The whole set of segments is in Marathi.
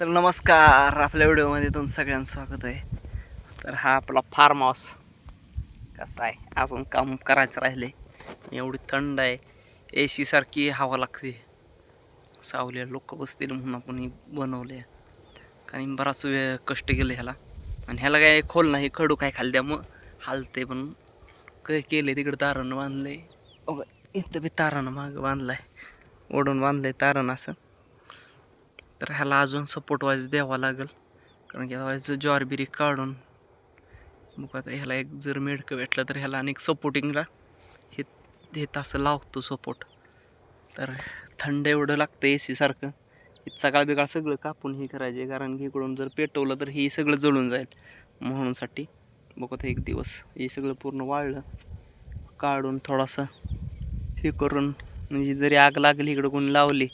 तर नमस्कार आपल्या व्हिडिओमध्ये तुम सगळ्यांचं स्वागत आहे. तर हा आपला फार्म हाऊस कसा आहे? अजून काम करायचं राहिले एवढी थंड आहे. ए सी सारखी हवा लागते. सावल्या लोक बसतील म्हणून आपण ही बनवले कारण बराच वेळ कष्ट गेले ह्याला. आणि ह्याला काय खोल नाही खडू काय खाल्ल्या मग हालते पण काय केले तिकडं तारण बांधले इथं बी तारण मागं बांधलाय. ओढून बांधलंय तारण असं. तर ह्याला अजून सपोर्ट वाईज द्यावा लागेल. कारण की वाईज ज्वारबिरी काढून मग आता ह्याला एक जर मेडकं भेटलं तर ह्याला अनेक सपोर्टिंगला हे हे तासं लावतो सपोर्ट तर थंड एवढं लागतं ए सीसारखं सकाळ बिकाळ सगळं कापून हे करायचे. कारण की इकडून जर पेटवलं तर हे सगळं जळून जाईल. म्हणूनसाठी बघत एक दिवस हे सगळं पूर्ण वाळलं. काढून थोडासा हे करून म्हणजे जरी आग लागली इकडं कोणी लावली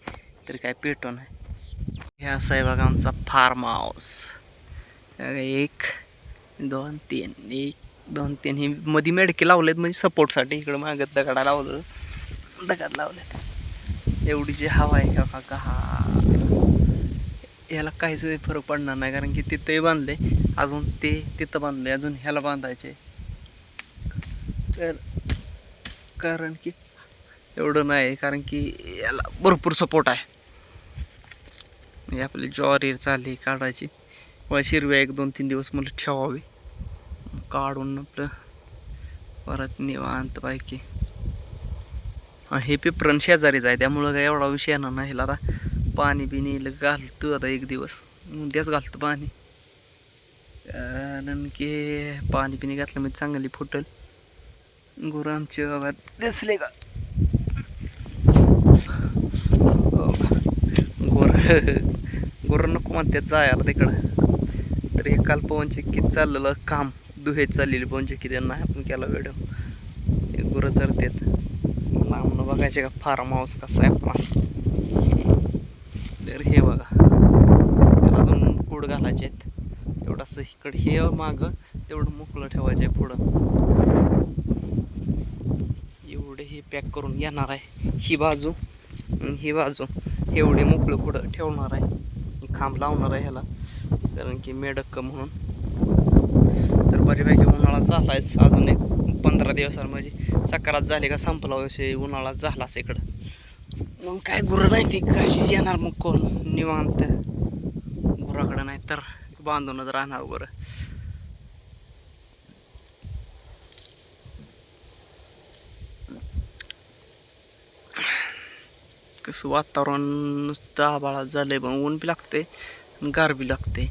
तरी काय पेटो नाही हे असं आहे बघा आमचा फार्म हाऊस एक दोन तीन एक दोन तीन. हे मध्ये मेडके लावलेत म्हणजे सपोर्टसाठी इकडं मागत दगडा लावलं दगड लावले एवढी जी हवा आहे का का हा. याला काहीच फरक पडणार नाही कारण की तिथंही बांधले. अजून ते तिथं बांधले अजून ह्याला बांधायचे. तर कारण की एवढं नाही कारण की याला भरपूर सपोर्ट आहे. म्हणजे आपली ज्वारी चालली काढायची. व शिरव्या एक दोन तीन दिवस मला ठेवावी. काढून आपलं परत निवांत पैकी हे पिपरण शेजारीच आहे त्यामुळं काय एवढा विषय येणार नाही. आता पाणी बिनी घालतो आता एक दिवस. उद्याच घालतो पाणी. कारण की पाणी बिणी घातलं म्हणजे चांगली फुटल. गुरु आमचे बघा दिसले का? हो का? गोर. पोरं नको म्हणतात जायला तिकडं. तर हे काल पवनचक्कीत चाललेलं काम दुहेत चाललेली पवनचक्की त्यांना आपण केला व्हिडिओ हे गुरं चरतात. लांबनं बघायचे का फार्म हाऊस कसा आहे आपला तर हे बघा. त्याला अजून कूड घालायचे आहेत. एवढं असं इकडे हे मागं तेवढं मोकळं ठेवायचं आहे पुढं. एवढे हे पॅक करून येणार आहे. ही बाजू ही बाजू एवढे मोकळं पुढं ठेवणार आहे. खांब लावणार आहे ह्याला. कारण की मेडक्क म्हणून. तर बऱ्यापैकी उन्हाळा झाला आहे अजून एक पंधरा दिवसां म्हणजे सकारात झाले का संपला विषय उन्हाळा झालाच इकडं. मग काय गुरं नाही ती कशीच येणार मग कोण? निवांत. गुराकडं नाही तर बांधूनच राहणार गुरं. कसं वातावरण नुसतं आभाळात आहे पण ऊन बी लागते गार बी लागते